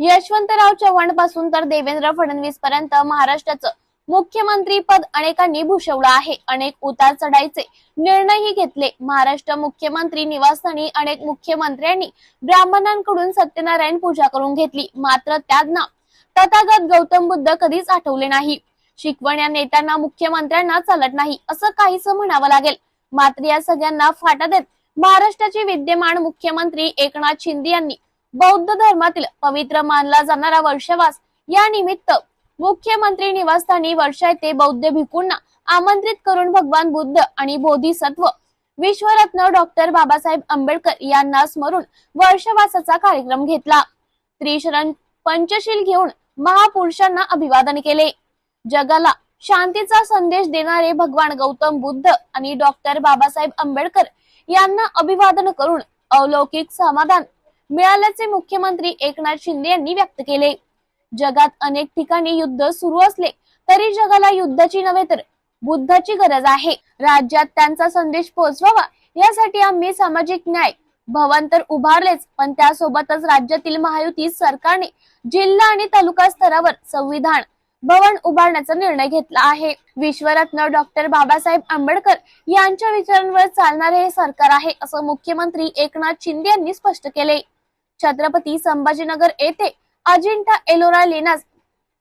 यशवंतराव चव्हाणपासून तर देवेंद्र फडणवीस पर्यंत महाराष्ट्राचं मुख्यमंत्री पद अनेकांनी भूषवलं आहे. अनेक उतार चढायचे निर्णयही घेतले. महाराष्ट्र मुख्यमंत्री निवासस्थानी अनेक मुख्यमंत्र्यांनी ब्राह्मणांकडून सत्यनारायण पूजा करून घेतली. मात्र त्यांना तथागत गौतम बुद्ध कधीच आठवले नाही. शिकवण या नेत्यांना मुख्यमंत्र्यांना चालत नाही असं काहीच म्हणावं लागेल. मात्र या सगळ्यांना फाटा देत महाराष्ट्राचे विद्यमान मुख्यमंत्री एकनाथ शिंदे यांनी बौद्ध धर्मातील पवित्र मानला जाणारा वर्षवास. या निमित्त मुख्यमंत्री निवासस्थानी वर्षा येथे बौद्ध भिकूंना आमंत्रित करून भगवान बुद्ध आणि बोधिसत्व विश्वरत्न डॉक्टर बाबासाहेब आंबेडकर यांना स्मरून वर्षवासाचा कार्यक्रम घेतला. त्रिशरण पंचशील घेऊन महापुरुषांना अभिवादन केले. जगाला शांतीचा संदेश देणारे भगवान गौतम बुद्ध आणि डॉक्टर बाबासाहेब आंबेडकर यांना अभिवादन करून अलौकिक समाधान मिळाल्याचे मुख्यमंत्री एकनाथ शिंदे यांनी व्यक्त केले. जगात अनेक ठिकाणी युद्ध सुरू असले तरी जगाला युद्धाची नव्हे तर बुद्धाची गरज आहे. राज्यात त्यांचा संदेश पोहोचवावा यासाठी आम्ही सामाजिक न्याय भवन तर उभारलेच पण त्यासोबतच राज्यातील महायुती सरकारने जिल्हा आणि तालुका स्तरावर संविधान भवन उभारण्याचा निर्णय घेतला आहे. विश्वरत्न डॉक्टर बाबासाहेब आंबेडकर यांच्या विचारांवर चालणारे हे सरकार आहे असं मुख्यमंत्री एकनाथ शिंदे यांनी स्पष्ट केले. छत्रपती संभाजीनगर येथे अजिंठा एलोरा लेण्यास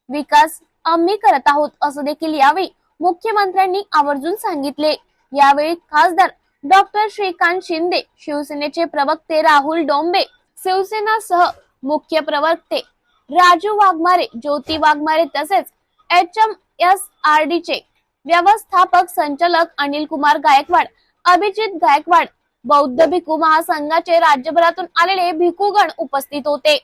विकास आम्ही करत आहोत असं देखील यावेळी मुख्यमंत्र्यांनी आवर्जून सांगितले. यावेळी खासदार डॉक्टर श्रीकांत शिंदे शिवसेनेचे प्रवक्ते राहुल डोंबे शिवसेना सह मुख्य प्रवक्ते राजू वाघमारे ज्योती वाघमारे तसेच H M S R D चे व्यवस्थापक संचालक अनिल कुमार गायकवाड अभिजित गायकवाड बौद्ध भिकू महासंघाचे राज्यभरातून आलेले भिकूगण उपस्थित होते.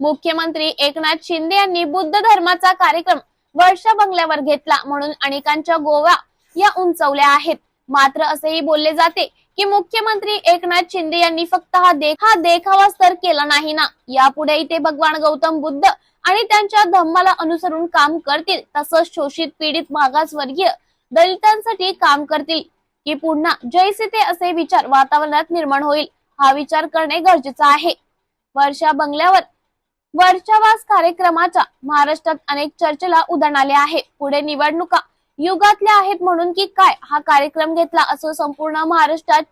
मुख्यमंत्री एकनाथ शिंदे यांनी बुद्ध धर्माचा कार्यक्रम वर्षा बंगल्यावर घेतला म्हणून अनेकांच्या गोवा या उंचवल्या आहेत. मात्र असेही बोलले जाते की मुख्यमंत्री एकनाथ शिंदे यांनी फक्त हा देख हा देखावाच तर केला नाही ना. यापुढेही ते भगवान गौतम बुद्ध आणि त्यांच्या धम्माला अनुसरून काम करतील तसंच शोषित पीडित मागासवर्गीय दलितांसाठी काम करतील. की पुन्हा जैसे ते असे विचार वातावरणात निर्माण होईल हा विचार करणे गरजेचं आहे. वर्षा बंगल्यावर वर्षावास कार्यक्रमाच्या महाराष्ट्रात अनेक चर्चेला उदाहरण आले आहे. पुढे निवडणुका युगातल्या आहेत म्हणून की काय हा कार्यक्रम घेतला असं संपूर्ण महाराष्ट्रात